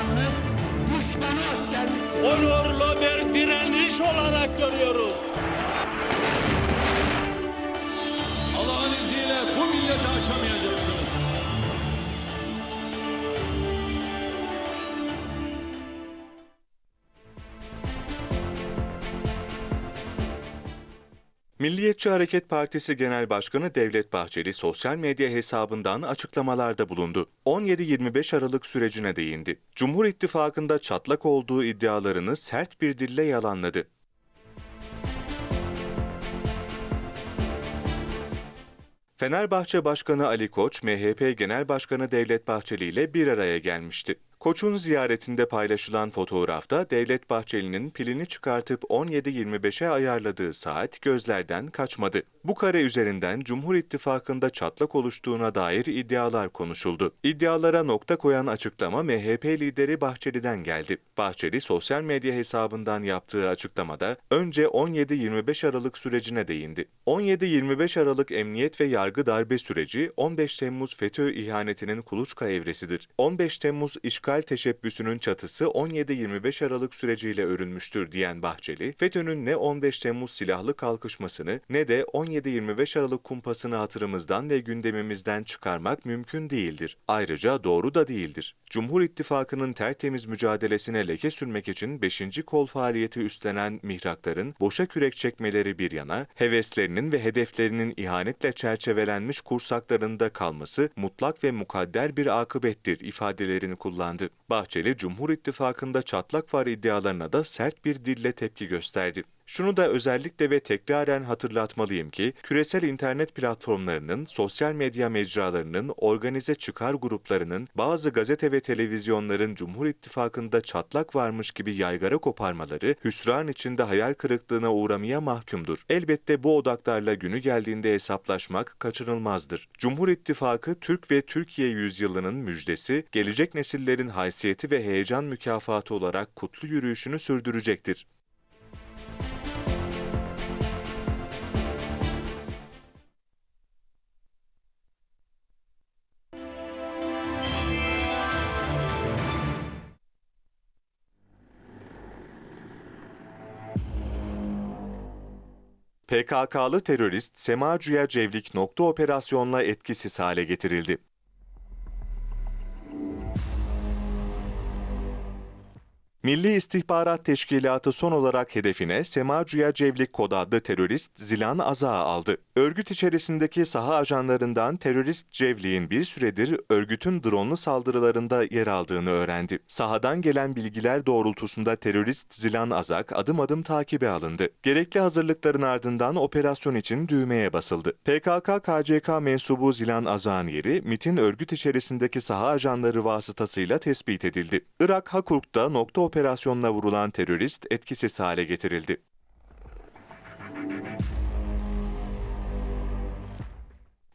kahramanlık, düşmanı askerliktir. onurlu bir direniş olarak görüyoruz. Milliyetçi Hareket Partisi Genel Başkanı Devlet Bahçeli sosyal medya hesabından açıklamalarda bulundu. 17-25 Aralık sürecine değindi. Cumhur İttifakı'nda çatlak olduğu iddialarını sert bir dille yalanladı. Fenerbahçe Başkanı Ali Koç, MHP Genel Başkanı Devlet Bahçeli ile bir araya gelmişti. Koç'un ziyaretinde paylaşılan fotoğrafta Devlet Bahçeli'nin pilini çıkartıp 17.25'e ayarladığı saat gözlerden kaçmadı. Bu kare üzerinden Cumhur İttifakı'nda çatlak oluştuğuna dair iddialar konuşuldu. İddialara nokta koyan açıklama MHP lideri Bahçeli'den geldi. Bahçeli sosyal medya hesabından yaptığı açıklamada önce 17-25 Aralık sürecine değindi. 17-25 Aralık emniyet ve yargı darbe süreci 15 Temmuz FETÖ ihanetinin kuluçka evresidir. 15 Temmuz işgal teşebbüsünün çatısı 17-25 Aralık süreciyle örülmüştür diyen Bahçeli, FETÖ'nün ne 15 Temmuz silahlı kalkışmasını ne de 17-25 Aralık kumpasını hatırımızdan ve gündemimizden çıkarmak mümkün değildir. Ayrıca doğru da değildir. Cumhur İttifakı'nın tertemiz mücadelesine leke sürmek için 5. kol faaliyeti üstlenen mihrakların boşa kürek çekmeleri bir yana, heveslerinin ve hedeflerinin ihanetle çerçevelenmiş kursaklarında kalması mutlak ve mukadder bir akıbettir ifadelerini kullandı. Bahçeli, Cumhur İttifakı'nda çatlak var iddialarına da sert bir dille tepki gösterdi. Şunu da özellikle ve tekraren hatırlatmalıyım ki, küresel internet platformlarının, sosyal medya mecralarının, organize çıkar gruplarının, bazı gazete ve televizyonların Cumhur İttifakı'nda çatlak varmış gibi yaygara koparmaları, hüsran içinde hayal kırıklığına uğramaya mahkumdur. Elbette bu odaklarla günü geldiğinde hesaplaşmak kaçınılmazdır. Cumhur İttifakı, Türk ve Türkiye yüzyılının müjdesi, gelecek nesillerin haysiyeti ve heyecan mükafatı olarak kutlu yürüyüşünü sürdürecektir. PKK'lı terörist Semacuya Cevlik nokta operasyonla etkisiz hale getirildi. Milli İstihbarat Teşkilatı son olarak hedefine Semacuya Cevlik kod adlı terörist Zilan Azağı aldı. Örgüt içerisindeki saha ajanlarından terörist Cevlik'in bir süredir örgütün dronlu saldırılarında yer aldığını öğrendi. Sahadan gelen bilgiler doğrultusunda terörist Zilan Azak adım adım takibe alındı. Gerekli hazırlıkların ardından operasyon için düğmeye basıldı. PKK-KCK mensubu Zilan Azak'ın yeri MIT'in örgüt içerisindeki saha ajanları vasıtasıyla tespit edildi. Irak Hakurk'ta nokta operasyonla vurulan terörist etkisiz hale getirildi.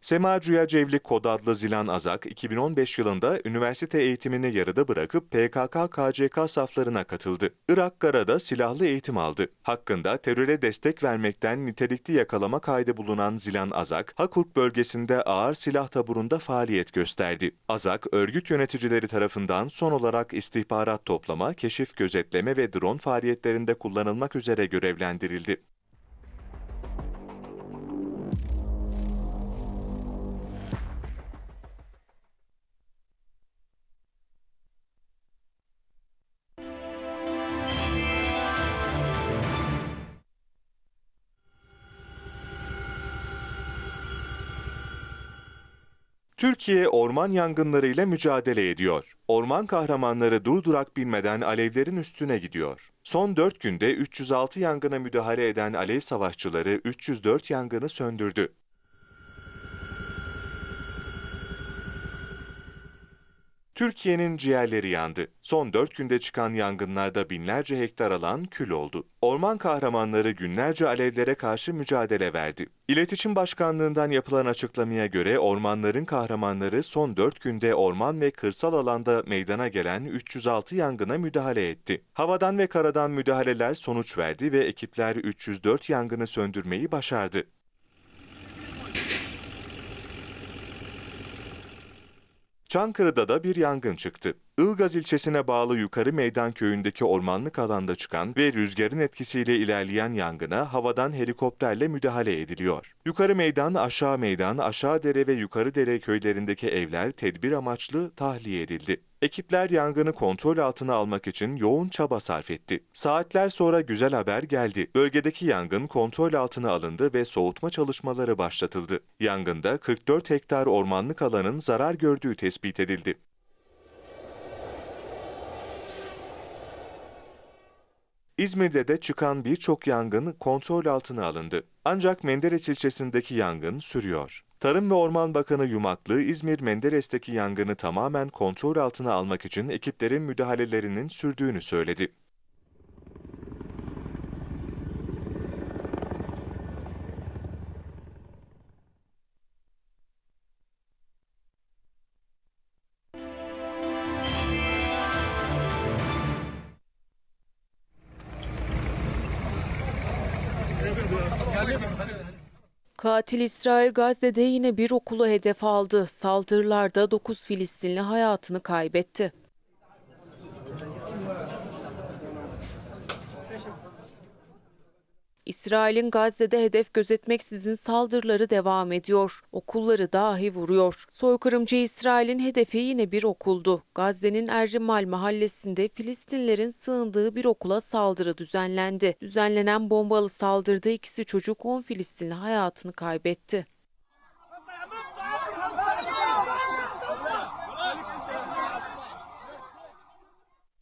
Semacuya Cevlik kod adlı Zilan Azak, 2015 yılında üniversite eğitimini yarıda bırakıp PKK-KCK saflarına katıldı. Irak Gara'da silahlı eğitim aldı. Hakkında teröre destek vermekten nitelikli yakalama kaydı bulunan Zilan Azak, Hakurk bölgesinde ağır silah taburunda faaliyet gösterdi. Azak, örgüt yöneticileri tarafından son olarak istihbarat toplama, keşif gözetleme ve drone faaliyetlerinde kullanılmak üzere görevlendirildi. Türkiye orman yangınlarıyla mücadele ediyor. Orman kahramanları durdurak bilmeden alevlerin üstüne gidiyor. Son 4 günde 306 yangına müdahale eden alev savaşçıları 304 yangını söndürdü. Türkiye'nin ciğerleri yandı. Son 4 günde çıkan yangınlarda binlerce hektar alan kül oldu. Orman kahramanları günlerce alevlere karşı mücadele verdi. İletişim Başkanlığından yapılan açıklamaya göre ormanların kahramanları son 4 günde orman ve kırsal alanda meydana gelen 306 yangına müdahale etti. Havadan ve karadan müdahaleler sonuç verdi ve ekipler 304 yangını söndürmeyi başardı. Çankırı'da da bir yangın çıktı. Ilgaz ilçesine bağlı Yukarı Meydan köyündeki ormanlık alanda çıkan ve rüzgarın etkisiyle ilerleyen yangına havadan helikopterle müdahale ediliyor. Yukarı Meydan, Aşağı Meydan, Aşağı Dere ve Yukarı Dere köylerindeki evler tedbir amaçlı tahliye edildi. Ekipler yangını kontrol altına almak için yoğun çaba sarf etti. Saatler sonra güzel haber geldi. Bölgedeki yangın kontrol altına alındı ve soğutma çalışmaları başlatıldı. Yangında 44 hektar ormanlık alanın zarar gördüğü tespit edildi. İzmir'de de çıkan birçok yangın kontrol altına alındı. Ancak Menderes ilçesindeki yangın sürüyor. Tarım ve Orman Bakanı Yumaklı, İzmir Menderes'teki yangını tamamen kontrol altına almak için ekiplerin müdahalelerinin sürdüğünü söyledi. Katil İsrail Gazze'de yine bir okulu hedef aldı. Saldırılarda 9 Filistinli hayatını kaybetti. İsrail'in Gazze'de hedef gözetmeksizin saldırıları devam ediyor. Okulları dahi vuruyor. Soykırımcı İsrail'in hedefi yine bir okuldu. Gazze'nin Errimal mahallesinde Filistinlerin sığındığı bir okula saldırı düzenlendi. Düzenlenen bombalı saldırıda ikisi çocuk 10 Filistinli hayatını kaybetti.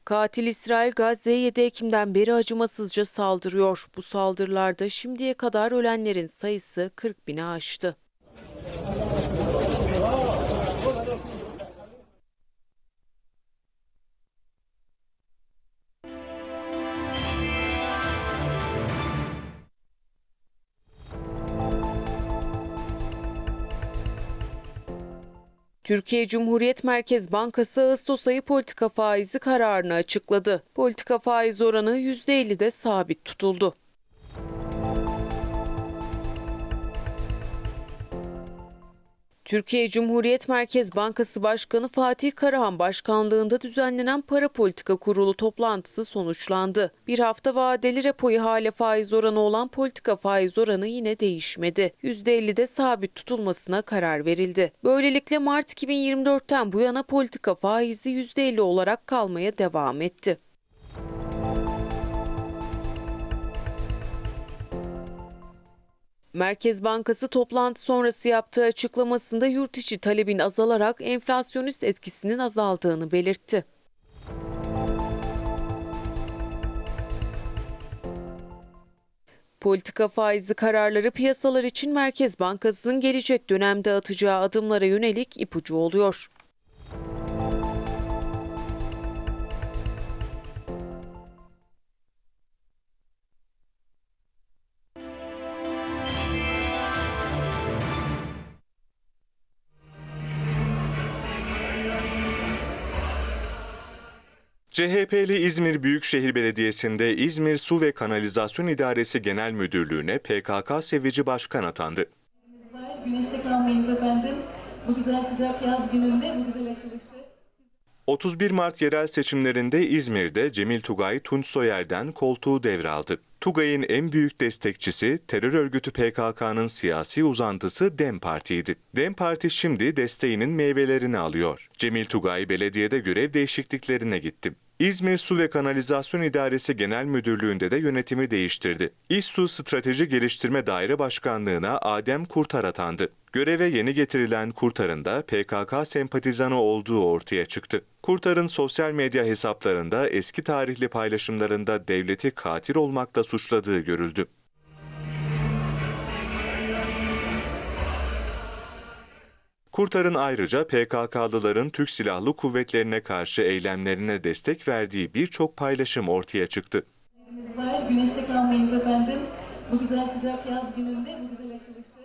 Katil İsrail Gazze'ye 7 Ekim'den beri acımasızca saldırıyor. Bu saldırılarda şimdiye kadar ölenlerin sayısı 40 bini aştı. Türkiye Cumhuriyet Merkez Bankası Ağustos ayı politika faizi kararını açıkladı. Politika faiz oranı %50'de sabit tutuldu. Türkiye Cumhuriyet Merkez Bankası Başkanı Fatih Karahan başkanlığında düzenlenen Para Politika Kurulu toplantısı sonuçlandı. Bir hafta vadeli repo ihale faiz oranı olan politika faiz oranı yine değişmedi. %50'de sabit tutulmasına karar verildi. Böylelikle Mart 2024'ten bu yana politika faizi %50 olarak kalmaya devam etti. Merkez Bankası toplantı sonrası yaptığı açıklamasında yurt içi talebin azalarak enflasyonist etkisinin azaldığını belirtti. Politika faizi kararları piyasalar için Merkez Bankası'nın gelecek dönemde atacağı adımlara yönelik ipucu oluyor. CHP'li İzmir Büyükşehir Belediyesi'nde İzmir Su ve Kanalizasyon İdaresi Genel Müdürlüğü'ne PKK sevici başkan atandı. Güneşte kalmayınız efendim. Bu güzel sıcak yaz gününde bu güzel açılışı. 31 Mart yerel seçimlerinde İzmir'de Cemil Tugay Tunç Soyer'den koltuğu devraldı. Tugay'ın en büyük destekçisi terör örgütü PKK'nın siyasi uzantısı DEM Parti'ydi. DEM Parti şimdi desteğinin meyvelerini alıyor. Cemil Tugay belediyede görev değişikliklerine gitti. İzmir Su ve Kanalizasyon İdaresi Genel Müdürlüğü'nde de yönetimi değiştirdi. İSSU Strateji Geliştirme Daire Başkanlığı'na Adem Kurtar atandı. Göreve yeni getirilen Kurtar'ın da PKK sempatizanı olduğu ortaya çıktı. Kurtar'ın sosyal medya hesaplarında eski tarihli paylaşımlarında devleti katil olmakla suçladığı görüldü. Kurtar'ın ayrıca PKK'lıların Türk Silahlı Kuvvetlerine karşı eylemlerine destek verdiği birçok paylaşım ortaya çıktı. Güneşte kalmayınız efendim. Bu güzel sıcak yaz gününde bu güzel açılışı.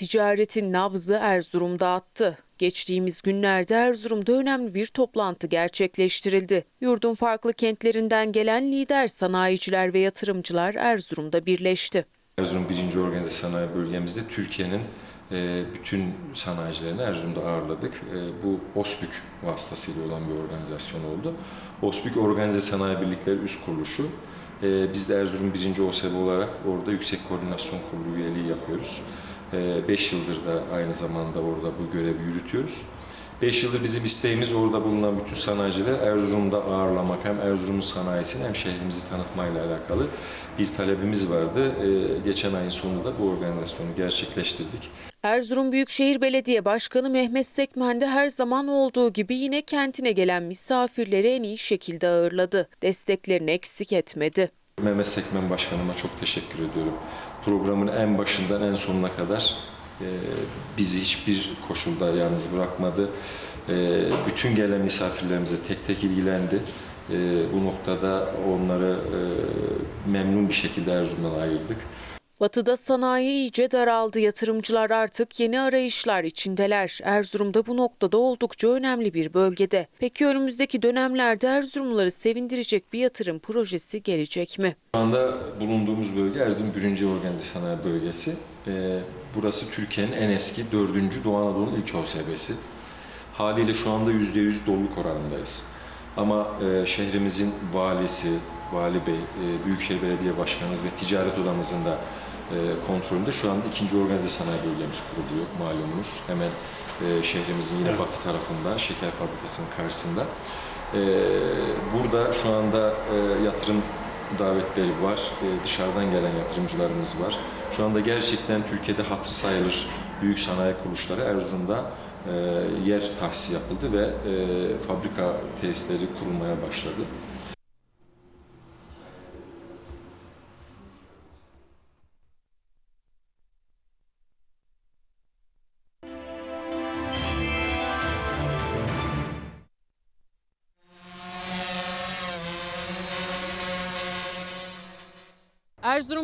Ticaretin nabzı Erzurum'da attı. Geçtiğimiz günlerde Erzurum'da önemli bir toplantı gerçekleştirildi. Yurdun farklı kentlerinden gelen lider sanayiciler ve yatırımcılar Erzurum'da birleşti. Erzurum 1. Organize Sanayi Bölgemizde Türkiye'nin e, bütün sanayicilerini Erzurum'da ağırladık. E, Bu OSBÜK vasıtasıyla olan bir organizasyon oldu. OSBÜK Organize Sanayi Birlikleri Üst Kuruluşu. E, Biz de Erzurum 1. OSB olarak orada Yüksek Koordinasyon Kurulu üyeliği yapıyoruz. 5 yıldır da aynı zamanda orada bu görevi yürütüyoruz. 5 yıldır bizim isteğimiz orada bulunan bütün sanayicileri Erzurum'da ağırlamak, hem Erzurum'un sanayisini hem şehrimizi tanıtmayla alakalı bir talebimiz vardı. Ee, Geçen ayın sonunda bu organizasyonu gerçekleştirdik. Erzurum Büyükşehir Belediye Başkanı Mehmet Sekmen de her zaman olduğu gibi yine kentine gelen misafirleri en iyi şekilde ağırladı. Desteklerini eksik etmedi. Mehmet Sekmen Başkanıma çok teşekkür ediyorum. Programın en başından en sonuna kadar e, bizi hiçbir koşulda yalnız bırakmadı. E, Bütün gelen misafirlerimize tek tek ilgilendi. E, Bu noktada onları memnun bir şekilde Erzurum'dan ayırdık. Batıda sanayi iyice daraldı. Yatırımcılar artık yeni arayışlar içindeler. Erzurum'da bu noktada oldukça önemli bir bölgede. Peki önümüzdeki dönemlerde Erzurumluları sevindirecek bir yatırım projesi gelecek mi? Şu anda bulunduğumuz bölge Erzurum 1. Organize Sanayi Bölgesi. Ee, burası Türkiye'nin en eski 4. Doğu Anadolu'nun ilk OSB'si. Haliyle şu anda %100 doluluk oranındayız. Ama e, şehrimizin valisi, vali bey, e, Büyükşehir Belediye Başkanımız ve ticaret odamızın da kontrolünde şu anda 2. Organize Sanayi Bölgemiz kuruluyor malumunuz. Hemen e, şehrimizin yine batı tarafında, şeker fabrikasının karşısında. E, burada şu anda e, yatırım davetleri var. E, dışarıdan gelen yatırımcılarımız var. Şu anda gerçekten Türkiye'de hatır sayılır büyük sanayi kuruluşları Erzurum'da e, yer tahsis yapıldı ve e, fabrika tesisleri kurulmaya başladı.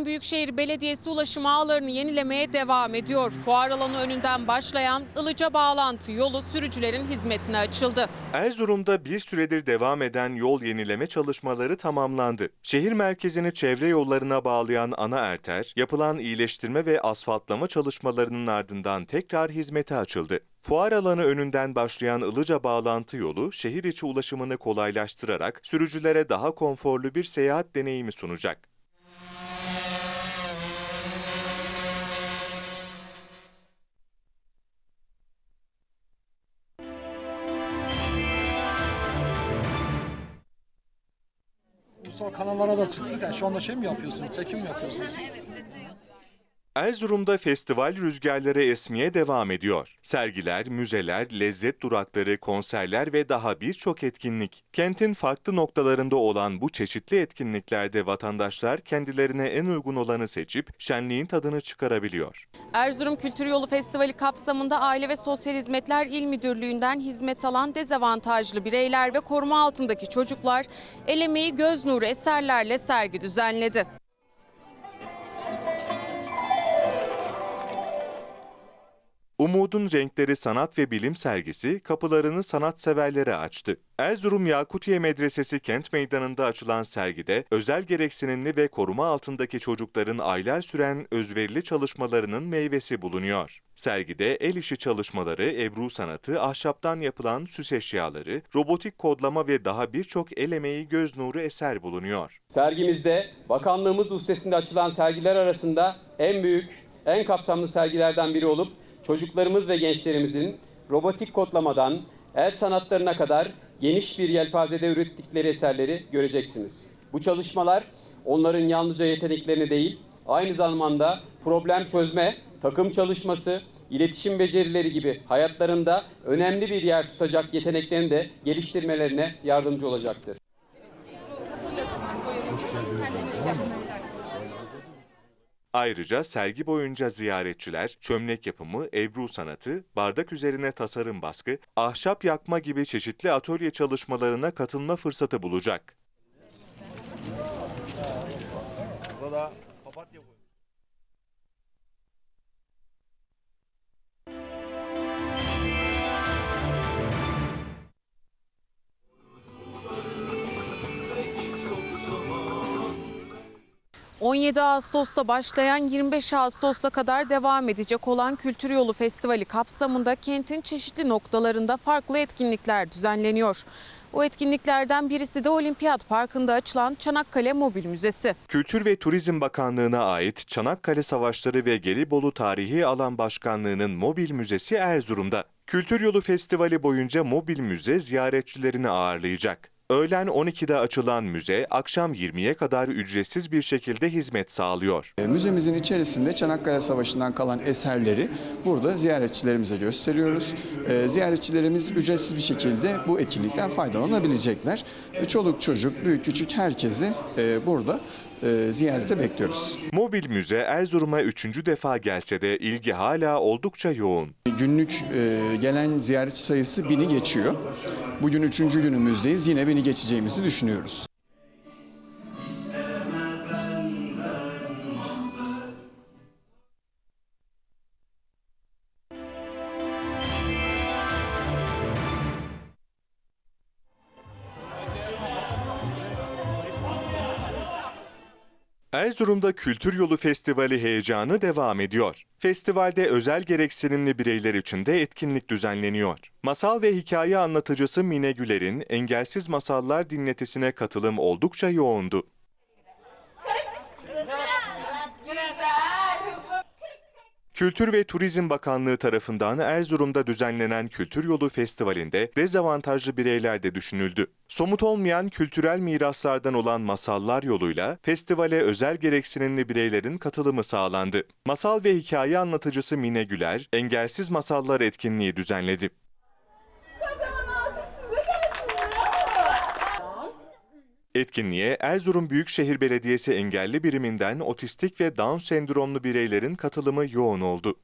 Büyükşehir Belediyesi ulaşım ağlarını yenilemeye devam ediyor. Fuar alanı önünden başlayan Ilıca bağlantı yolu sürücülerin hizmetine açıldı. Erzurum'da bir süredir devam eden yol yenileme çalışmaları tamamlandı. Şehir merkezini çevre yollarına bağlayan ana arter, yapılan iyileştirme ve asfaltlama çalışmalarının ardından tekrar hizmete açıldı. Fuar alanı önünden başlayan Ilıca bağlantı yolu şehir içi ulaşımını kolaylaştırarak sürücülere daha konforlu bir seyahat deneyimi sunacak. Kanallara da çıktık. Yani şu anda şey mi yapıyorsunuz? Çekim mi yapıyorsunuz? Erzurum'da festival rüzgarları esmeye devam ediyor. Sergiler, müzeler, lezzet durakları, konserler ve daha birçok etkinlik. Kentin farklı noktalarında olan bu çeşitli etkinliklerde vatandaşlar kendilerine en uygun olanı seçip şenliğin tadını çıkarabiliyor. Erzurum Kültür Yolu Festivali kapsamında Aile ve Sosyal Hizmetler İl Müdürlüğü'nden hizmet alan dezavantajlı bireyler ve koruma altındaki çocuklar el emeği göz nuru eserlerle sergi düzenledi. Umudun Renkleri Sanat ve Bilim sergisi kapılarını sanatseverlere açtı. Erzurum Yakutiye Medresesi kent meydanında açılan sergide özel gereksinimli ve koruma altındaki çocukların aylar süren özverili çalışmalarının meyvesi bulunuyor. Sergide el işi çalışmaları, ebru sanatı, ahşaptan yapılan süs eşyaları, robotik kodlama ve daha birçok el emeği göz nuru eser bulunuyor. Sergimizde bakanlığımız üstesinde açılan sergiler arasında en büyük, en kapsamlı sergilerden biri olup çocuklarımız ve gençlerimizin robotik kodlamadan el sanatlarına kadar geniş bir yelpazede ürettikleri eserleri göreceksiniz. Bu çalışmalar onların yalnızca yeteneklerini değil, aynı zamanda problem çözme, takım çalışması, iletişim becerileri gibi hayatlarında önemli bir yer tutacak yeteneklerini de geliştirmelerine yardımcı olacaktır. Ayrıca sergi boyunca ziyaretçiler çömlek yapımı, ebru sanatı, bardak üzerine tasarım baskı, ahşap yakma gibi çeşitli atölye çalışmalarına katılma fırsatı bulacak. 17 Ağustos'ta başlayan 25 Ağustos'a kadar devam edecek olan Kültür Yolu Festivali kapsamında kentin çeşitli noktalarında farklı etkinlikler düzenleniyor. O etkinliklerden birisi de Olimpiyat Parkı'nda açılan Çanakkale Mobil Müzesi. Kültür ve Turizm Bakanlığı'na ait Çanakkale Savaşları ve Gelibolu Tarihi Alan Başkanlığı'nın mobil müzesi Erzurum'da. Kültür Yolu Festivali boyunca mobil müze ziyaretçilerini ağırlayacak. Öğlen 12'de açılan müze akşam 20'ye kadar ücretsiz bir şekilde hizmet sağlıyor. E, Müzemizin içerisinde Çanakkale Savaşı'ndan kalan eserleri burada ziyaretçilerimize gösteriyoruz. E, Ziyaretçilerimiz ücretsiz bir şekilde bu etkinlikten faydalanabilecekler. E, Çoluk çocuk, büyük küçük herkesi burada e, ziyarete bekliyoruz. Mobil müze Erzurum'a üçüncü defa gelse de ilgi hala oldukça yoğun. Günlük e, gelen ziyaretçi sayısı bini geçiyor. Bugün üçüncü günümüzdeyiz. Yine bini geçeceğimizi düşünüyoruz. Erzurum'da Kültür Yolu Festivali heyecanı devam ediyor. Festivalde özel gereksinimli bireyler için de etkinlik düzenleniyor. Masal ve hikaye anlatıcısı Mine Güler'in engelsiz masallar dinletisine katılım oldukça yoğundu. Kültür ve Turizm Bakanlığı tarafından Erzurum'da düzenlenen Kültür Yolu Festivali'nde dezavantajlı bireyler de düşünüldü. Somut olmayan kültürel miraslardan olan masallar yoluyla festivale özel gereksinimli bireylerin katılımı sağlandı. Masal ve hikaye anlatıcısı Mine Güler, engelsiz masallar etkinliği düzenledi. Etkinliğe Erzurum Büyükşehir Belediyesi engelli biriminden otistik ve Down sendromlu bireylerin katılımı yoğun oldu.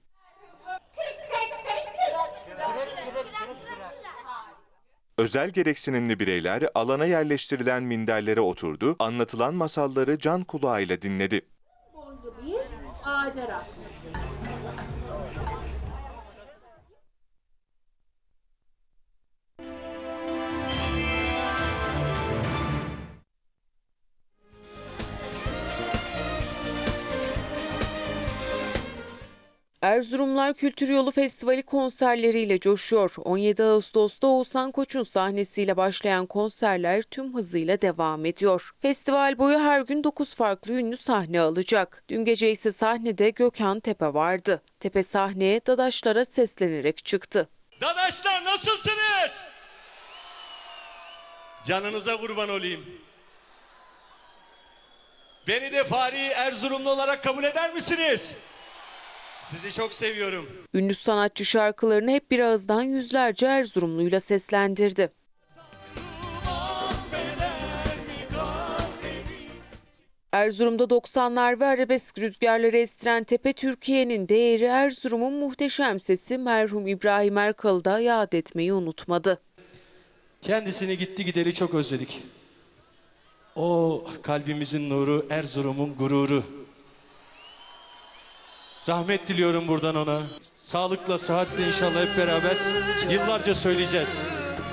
Özel gereksinimli bireyler alana yerleştirilen minderlere oturdu, anlatılan masalları can kulağıyla dinledi. bir ağaca rastlamış. Erzurumlar Kültür Yolu Festivali konserleriyle coşuyor. 17 Ağustos'ta Oğuzhan Koç'un sahnesiyle başlayan konserler tüm hızıyla devam ediyor. Festival boyu her gün 9 farklı ünlü sahne alacak. Dün gece ise sahnede Gökhan Tepe vardı. Tepe sahneye dadaşlara seslenerek çıktı. Dadaşlar nasılsınız? Canınıza kurban olayım. Beni de Fahri Erzurumlu olarak kabul eder misiniz? Sizi çok seviyorum. Ünlü sanatçı şarkılarını hep bir ağızdan yüzlerce Erzurumluyla seslendirdi. Erzurum'da 90'lar ve arabesk rüzgarları estiren Tepe Türkiye'nin değeri Erzurum'un muhteşem sesi merhum İbrahim Erkal'ı da yad etmeyi unutmadı. Kendisini gitti gideri çok özledik. O kalbimizin nuru, Erzurum'un gururu. Rahmet diliyorum buradan ona. Sağlıkla, sıhhatle inşallah hep beraber yıllarca söyleyeceğiz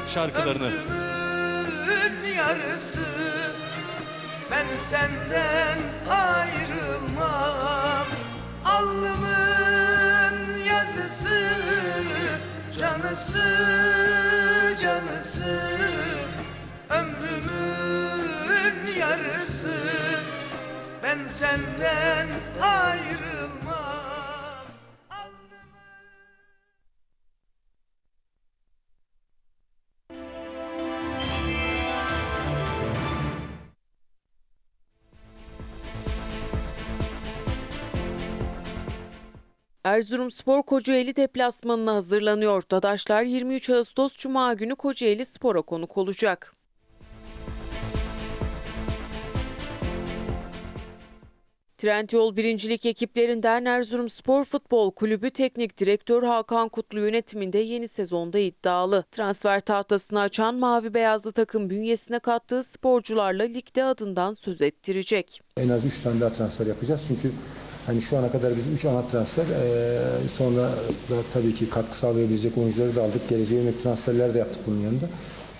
şarkılarını. Ömrümün yarısı ben senden ayrılmam Alnımın yazısı canısı canısı Ömrümün yarısı ben senden ayrılmam Erzurumspor Kocaeli deplasmanına hazırlanıyor. Dadaşlar 23 Ağustos Cuma günü Kocaeli Spor'a konuk olacak. Trendyol birincilik ekiplerinden Erzurumspor Futbol Kulübü Teknik Direktör Hakan Kutlu yönetiminde yeni sezonda iddialı. Transfer tahtasını açan Mavi Beyazlı takım bünyesine kattığı sporcularla ligde adından söz ettirecek. En az 3 tane daha transfer yapacağız. Çünkü hani şu ana kadar biz 3 ana transfer eee, sonra da tabii ki katkı sağlayabilecek oyuncuları da aldık. Geleceğe yönelik transferler de yaptık bunun yanında.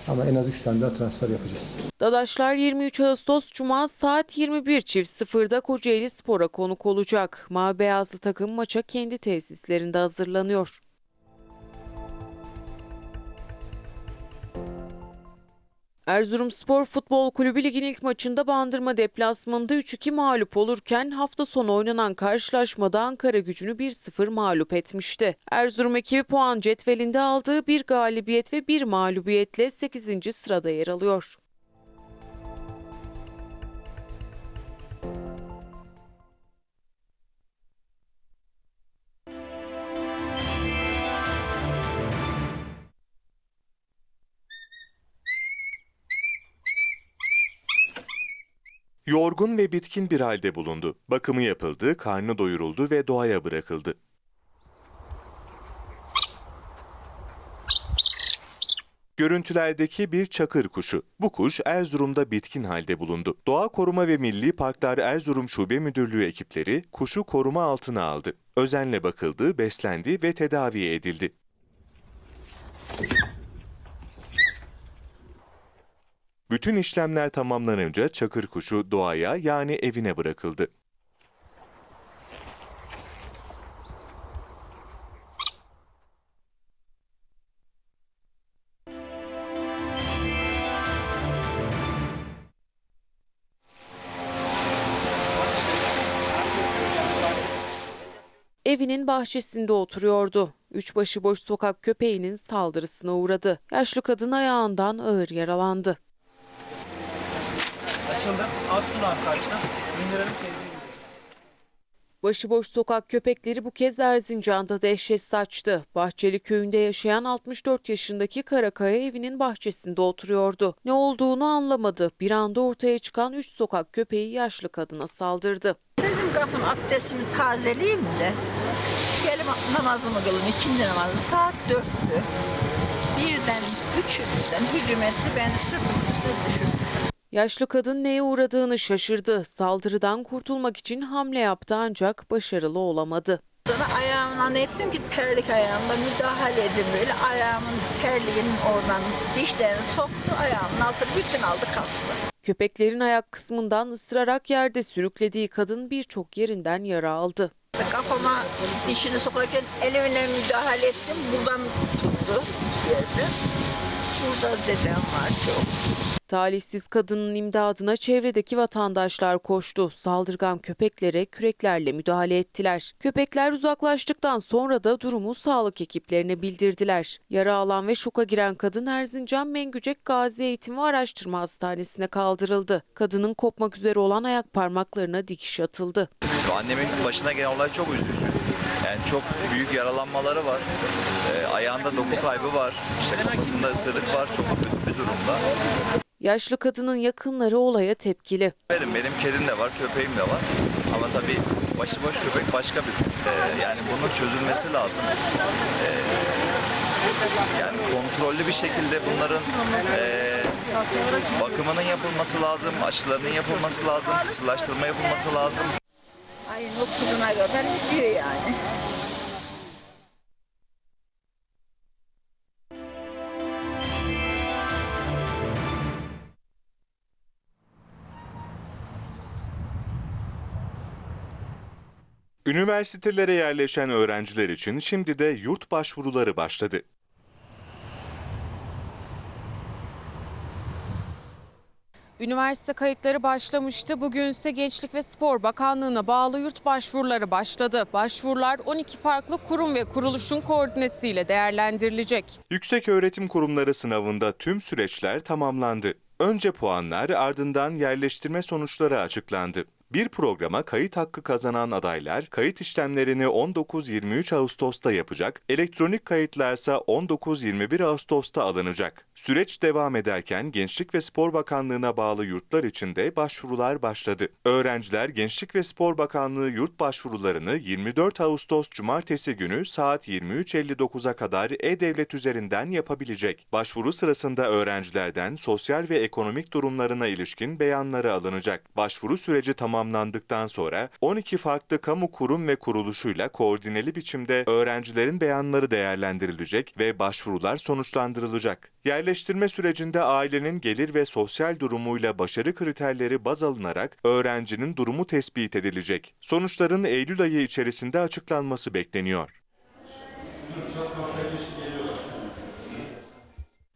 Ama en az 3 tane daha transfer yapacağız. Dadaşlar 23 Ağustos Cuma saat 21.00'da Kocaeli Spor'a konuk olacak. Mavi Beyazlı takım maça kendi tesislerinde hazırlanıyor. Erzurumspor Futbol Kulübü ligin ilk maçında Bandırma deplasmanında 3-2 mağlup olurken hafta sonu oynanan karşılaşmada Ankara gücünü 1-0 mağlup etmişti. Erzurum ekibi puan cetvelinde aldığı bir galibiyet ve bir mağlubiyetle 8. sırada yer alıyor. Yorgun ve bitkin bir halde bulundu. Bakımı yapıldı, karnı doyuruldu ve doğaya bırakıldı. Görüntülerdeki bir çakır kuşu. Bu kuş Erzurum'da bitkin halde bulundu. Doğa Koruma ve Milli Parklar Erzurum Şube Müdürlüğü ekipleri kuşu koruma altına aldı. Özenle bakıldı, beslendi ve tedavi edildi. Bütün işlemler tamamlanınca çakır kuşu doğaya yani evine bırakıldı. Evinin bahçesinde oturuyordu. Üç başıboş sokak köpeğinin saldırısına uğradı. Yaşlı kadın ayağından ağır yaralandı. Başıboş sokak köpekleri bu kez Erzincan'da dehşet saçtı. Bahçeli köyünde yaşayan 64 yaşındaki Karakaya evinin bahçesinde oturuyordu. Ne olduğunu anlamadı. Bir anda ortaya çıkan 3 sokak köpeği yaşlı kadına saldırdı. Dedim kalkın abdestimi tazeleyeyim de. Gelip namazımı kılın, ikindi namazımı. Saat dörttü. Birden, üçü birden hücum etti. Beni sırtımın üstüne düşürdü. Yaşlı kadın neye uğradığını şaşırdı. Saldırıdan kurtulmak için hamle yaptı ancak başarılı olamadı. Sonra ayağımla ettim ki terlik ayağımla müdahale edin böyle. Ayağımın terliğinin oradan dişlerini soktu. Ayağımın altını bütün aldı kalktı. Köpeklerin ayak kısmından ısırarak yerde sürüklediği kadın birçok yerinden yara aldı. Kafama dişini sokarken elimle müdahale ettim. Buradan tuttu yerde. Burada zedem var çok. Talihsiz kadının imdadına çevredeki vatandaşlar koştu. Saldırgan köpeklere küreklerle müdahale ettiler. Köpekler uzaklaştıktan sonra da durumu sağlık ekiplerine bildirdiler. Yara alan ve şoka giren kadın Erzincan Mengücek Gazi Eğitim ve Araştırma Hastanesi'ne kaldırıldı. Kadının kopmak üzere olan ayak parmaklarına dikiş atıldı. Annemin başına gelen olay çok üzücü. Yani çok büyük yaralanmaları var. Ee, ayağında doku kaybı var. İşte kafasında ısırık var. Çok kötü bir durumda. Yaşlı kadının yakınları olaya tepkili. Benim, benim kedim de var, köpeğim de var. Ama tabii başıboş köpek başka bir... e, yani bunun çözülmesi lazım. E, yani kontrollü bir şekilde bunların e, bakımının yapılması lazım, aşılarının yapılması lazım, kısırlaştırma yapılması lazım. Ayın 30'una kadar istiyor yani. Üniversitelere yerleşen öğrenciler için şimdi de yurt başvuruları başladı. Üniversite kayıtları başlamıştı. Bugün ise Gençlik ve Spor Bakanlığı'na bağlı yurt başvuruları başladı. Başvurular 12 farklı kurum ve kuruluşun koordinesiyle değerlendirilecek. Yüksek öğretim kurumları sınavında tüm süreçler tamamlandı. Önce puanlar ardından yerleştirme sonuçları açıklandı. Bir programa kayıt hakkı kazanan adaylar kayıt işlemlerini 19-23 Ağustos'ta yapacak, elektronik kayıtlarsa 19-21 Ağustos'ta alınacak. Süreç devam ederken Gençlik ve Spor Bakanlığı'na bağlı yurtlar için de başvurular başladı. Öğrenciler Gençlik ve Spor Bakanlığı yurt başvurularını 24 Ağustos Cumartesi günü saat 23.59'a kadar e-devlet üzerinden yapabilecek. Başvuru sırasında öğrencilerden sosyal ve ekonomik durumlarına ilişkin beyanları alınacak. Başvuru süreci tamamlandı tamamlandıktan sonra 12 farklı kamu kurum ve kuruluşuyla koordineli biçimde öğrencilerin beyanları değerlendirilecek ve başvurular sonuçlandırılacak. Yerleştirme sürecinde ailenin gelir ve sosyal durumuyla başarı kriterleri baz alınarak öğrencinin durumu tespit edilecek. Sonuçların Eylül ayı içerisinde açıklanması bekleniyor.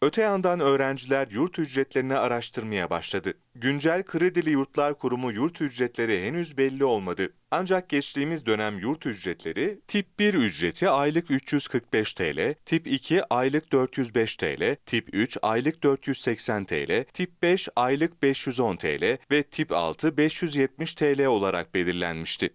Öte yandan öğrenciler yurt ücretlerini araştırmaya başladı. Güncel Kredili Yurtlar Kurumu yurt ücretleri henüz belli olmadı. Ancak geçtiğimiz dönem yurt ücretleri tip 1 ücreti aylık 345 TL, tip 2 aylık 405 TL, tip 3 aylık 480 TL, tip 5 aylık 510 TL ve tip 6 570 TL olarak belirlenmişti.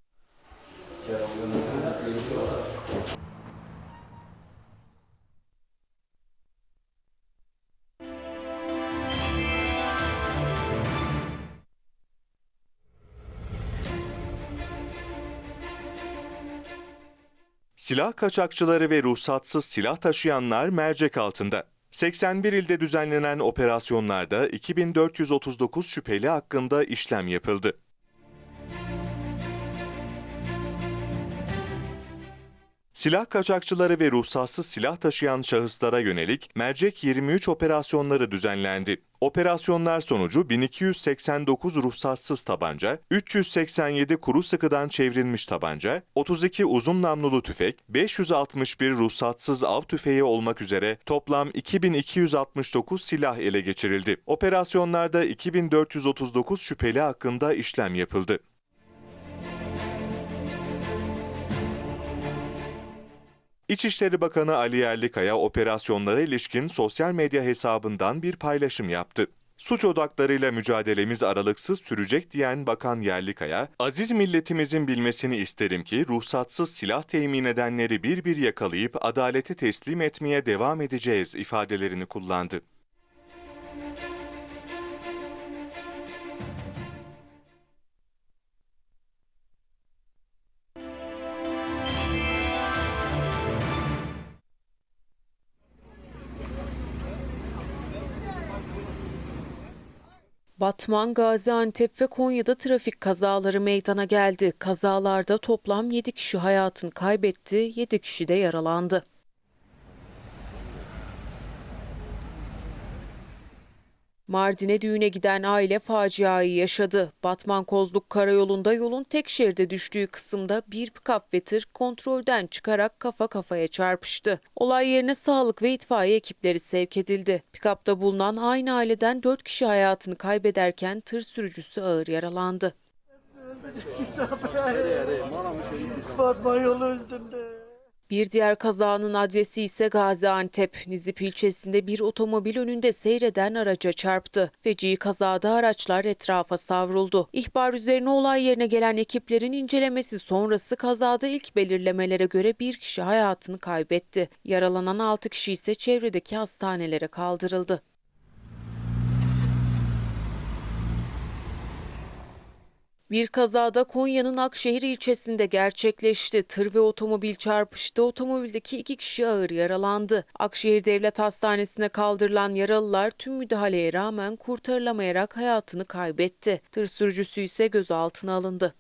Silah kaçakçıları ve ruhsatsız silah taşıyanlar mercek altında. 81 ilde düzenlenen operasyonlarda 2439 şüpheli hakkında işlem yapıldı. Silah kaçakçıları ve ruhsatsız silah taşıyan şahıslara yönelik mercek 23 operasyonları düzenlendi. Operasyonlar sonucu 1289 ruhsatsız tabanca, 387 kuru sıkıdan çevrilmiş tabanca, 32 uzun namlulu tüfek, 561 ruhsatsız av tüfeği olmak üzere toplam 2269 silah ele geçirildi. Operasyonlarda 2439 şüpheli hakkında işlem yapıldı. İçişleri Bakanı Ali Yerlikaya operasyonlara ilişkin sosyal medya hesabından bir paylaşım yaptı. Suç odaklarıyla mücadelemiz aralıksız sürecek diyen Bakan Yerlikaya, aziz milletimizin bilmesini isterim ki ruhsatsız silah temin edenleri bir bir yakalayıp adalete teslim etmeye devam edeceğiz ifadelerini kullandı. Batman, Gaziantep ve Konya'da trafik kazaları meydana geldi. Kazalarda toplam 7 kişi hayatını kaybetti, 7 kişi de yaralandı. Mardin'e düğüne giden aile faciayı yaşadı. Batman Kozluk Karayolu'nda yolun tek şeride düştüğü kısımda bir pikap ve tır kontrolden çıkarak kafa kafaya çarpıştı. Olay yerine sağlık ve itfaiye ekipleri sevk edildi. Pikapta bulunan aynı aileden 4 kişi hayatını kaybederken tır sürücüsü ağır yaralandı. Batman yolu üstünde. Bir diğer kazanın adresi ise Gaziantep. Nizip ilçesinde bir otomobil önünde seyreden araca çarptı. Feci kazada araçlar etrafa savruldu. İhbar üzerine olay yerine gelen ekiplerin incelemesi sonrası kazada ilk belirlemelere göre bir kişi hayatını kaybetti. Yaralanan 6 kişi ise çevredeki hastanelere kaldırıldı. Bir kazada Konya'nın Akşehir ilçesinde gerçekleşti. Tır ve otomobil çarpıştı. Otomobildeki iki kişi ağır yaralandı. Akşehir Devlet Hastanesi'ne kaldırılan yaralılar tüm müdahaleye rağmen kurtarılamayarak hayatını kaybetti. Tır sürücüsü ise gözaltına alındı.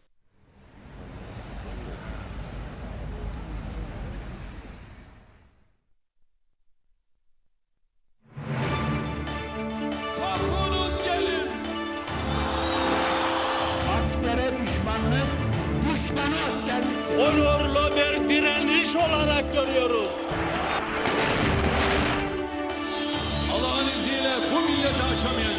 onurlu bir direniş olarak görüyoruz. Allah'ın izniyle bu milleti aşamayacağız.